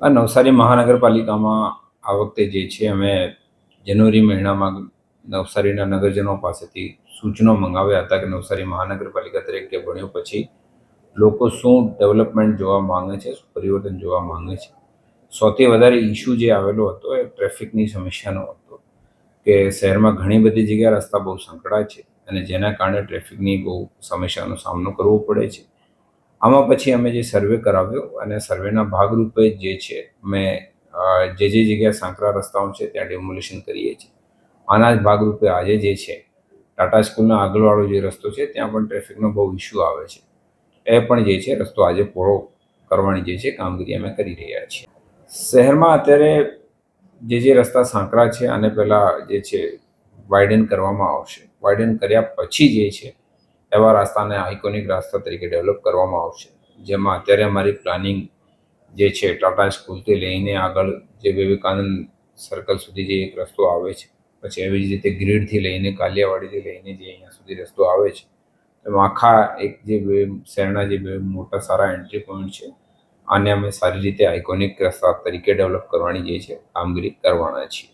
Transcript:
આ નવસારી મહાનગરપાલિકામાં આ વખતે જે છે અમે જાન્યુઆરી મહિનામાં નવસારીના નગરજનો પાસેથી સૂચનો મંગાવ્યા હતા કે નવસારી મહાનગરપાલિકા તરીકે બન્યો પછી લોકો શું ડેવલપમેન્ટ જોવા માંગે છે પરિવર્તન જોવા માંગે છે. સૌથી વધારે ઇશ્યુ જે આવેલો હતો એ ટ્રાફિકની સમસ્યાનો હતો કે શહેરમાં ઘણી બધી જગ્યાએ રસ્તા બહુ સંકળાય છે અને જેના કારણે ટ્રાફિકની બહુ સમસ્યાનો સામનો કરવો પડે છે. આમાં પછી અમે જે સર્વે કરાવ્યો અને સર્વેના ભાગરૂપે જે છે, અમે જે જે જગ્યાએ સાંકરા રસ્તાઓ છે, ત્યાં ડેમોલિશન કરીએ છીએ. આના જ ભાગરૂપે આજે જે છે, ટાટા સ્કૂલના આગળવાળો જે રસ્તો છે, ત્યાં પણ ટ્રાફિકનો બહુ ઇશ્યુ આવે છે. એ પણ જે છે, રસ્તો આજે પહોળો કરવાની જે છે, કામગીરી અમે કરી રહ્યા છીએ. શહેરમાં અત્યારે જે જે રસ્તા સાંકરા છે, આને પહેલાં જે છે વાઇડન કરવામાં આવશે. વાઇડન કર્યા પછી જે છે એવા રસ્તાને આઇકોનિક રસ્તા તરીકે ડેવલપ કરવામાં આવશે. જેમાં અત્યારે અમારી પ્લાનિંગ જે છે ટાટા સ્કૂલથી લઈને આગળ જે વિવેકાનંદ સર્કલ સુધી જે એક રસ્તો આવે છે, પછી એવી જ રીતે ગ્રીડથી લઈને કાલિયાવાડીથી લઈને જે અહીંયા સુધી રસ્તો આવે છે, એમાં આખા એક જે શહેરના જે બે મોટા સારા એન્ટ્રી પોઈન્ટ છે, આને અમે સારી રીતે આઇકોનિક રસ્તા તરીકે ડેવલપ કરવાની જે છે, કામગીરી કરવાના છીએ.